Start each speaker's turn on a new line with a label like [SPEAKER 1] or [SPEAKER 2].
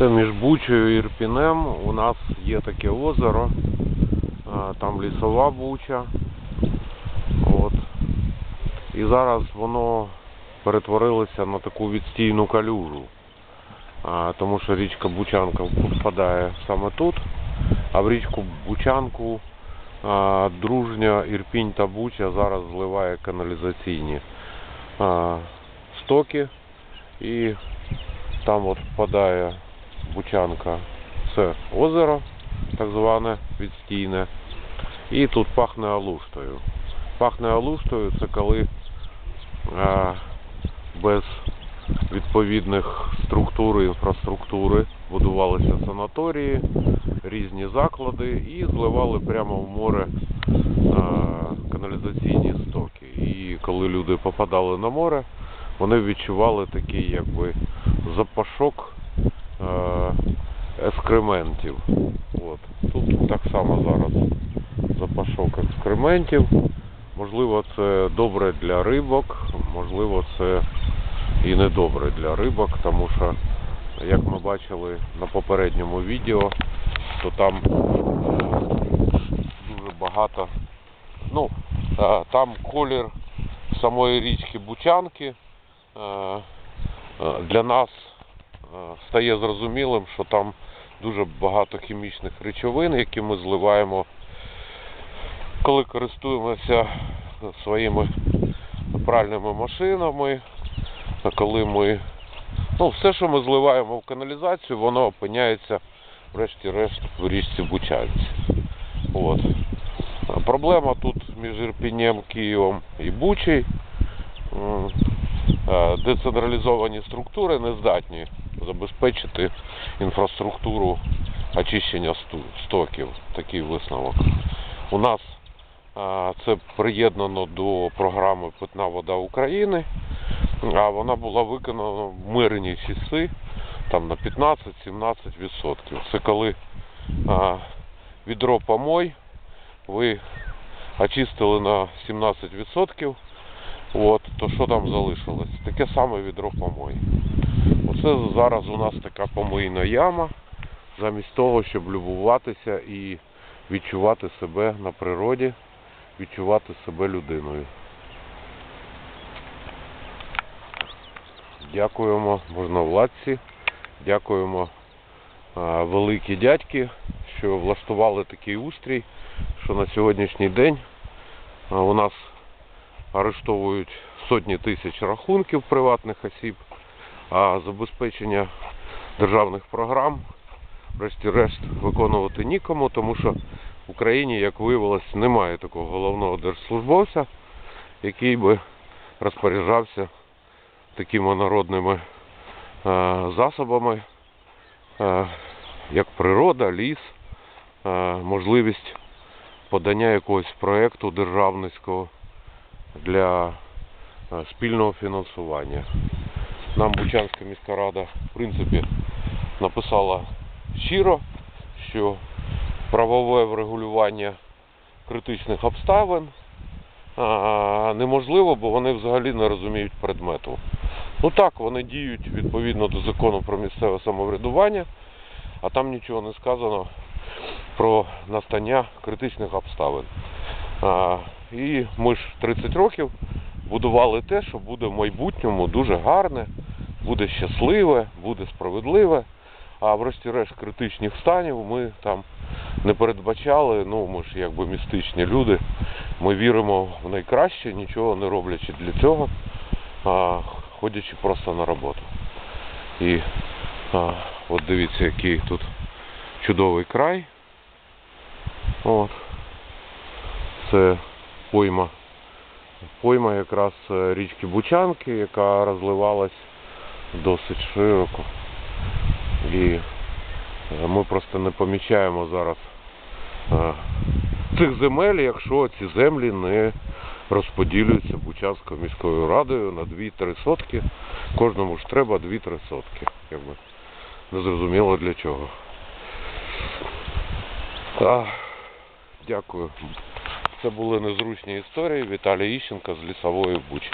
[SPEAKER 1] Це між Бучею і Ірпінем у нас є таке озеро, там лісова буча. От. І зараз воно перетворилося на таку відстійну калюжу. Тому що річка Бучанка впадає саме тут, а в річку Бучанку дружня Ірпінь та Буча зараз зливає каналізаційні стоки і там от впадає Бучанка. Це озеро, так зване відстійне. І тут пахне алуштою. Пахне алуштою це коли а, без відповідних структур і інфраструктури будувалися санаторії, різні заклади і зливали прямо в море а, каналізаційні стоки. І коли люди попадали на море, вони відчували такий якби запашок е, ескрементів. От. Тут так само зараз запашок ескрементів. Можливо, це добре для рибок, можливо, це і не добре для рибок, тому що, як ми бачили на попередньому відео, то там е, дуже багато. Ну, е, там колір самої річки Бучанки е, е, для нас е, стає зрозумілим, що там дуже багато хімічних речовин, які ми зливаємо, коли користуємося своїми пральними машинами, коли ми. Ну, все, що ми зливаємо в каналізацію, воно опиняється, врешті-решт, в річці Бучанці. От. Проблема тут між Ірпінем, Києвом і Бучею. М, е, Децентралізовані структури не здатні забезпечити інфраструктуру очищення стоків. Такий висновок. У нас це приєднано до програми Питна вода України, а вона була виконана в мирні часи, там на 15-17%. Це коли відро помой ви очистили на 17%, от, то що там залишилось? Таке саме відро помой. Оце зараз у нас така помийна яма, замість того, щоб любуватися і відчувати себе на природі, відчувати себе людиною. Дякуємо можновладці, дякуємо великі дядьки, що влаштували такий устрій, що на сьогоднішній день у нас арештовують сотні тисяч рахунків приватних осіб, а забезпечення державних програм, врешті-решт, виконувати нікому, тому що в Україні, як виявилось, немає такого головного держслужбовця, який би розпоряджався такими народними е, засобами, е, як природа, ліс, е, можливість подання якогось проєкту державницького для спільного фінансування. Нам Бучанська міська рада, в принципі, написала щиро, що правове врегулювання критичних обставин неможливо, бо вони взагалі не розуміють предмету. Ну так, вони діють відповідно до закону про місцеве самоврядування, а там нічого не сказано про настання критичних обставин. І ми ж 30 років будували те, що буде в майбутньому дуже гарне, буде щасливе, буде справедливе. А врешті-решт критичних станів ми там не передбачали. Ну, ми ж якби містичні люди. Ми віримо в найкраще, нічого не роблячи для цього, а ходячи просто на роботу. І а, от дивіться, який тут чудовий край. От. Це пойма. Пойма якраз е, річки Бучанки, яка розливалась досить широко. І е, ми просто не помічаємо зараз е, цих земель, якщо ці землі не розподілюються Бучанською міською радою на 2-3 сотки. Кожному ж треба 2-3 сотки. Якби. Незрозуміло для чого. Дякую. Це були незручні історії. Віталій Іщенка з лісової Бучі.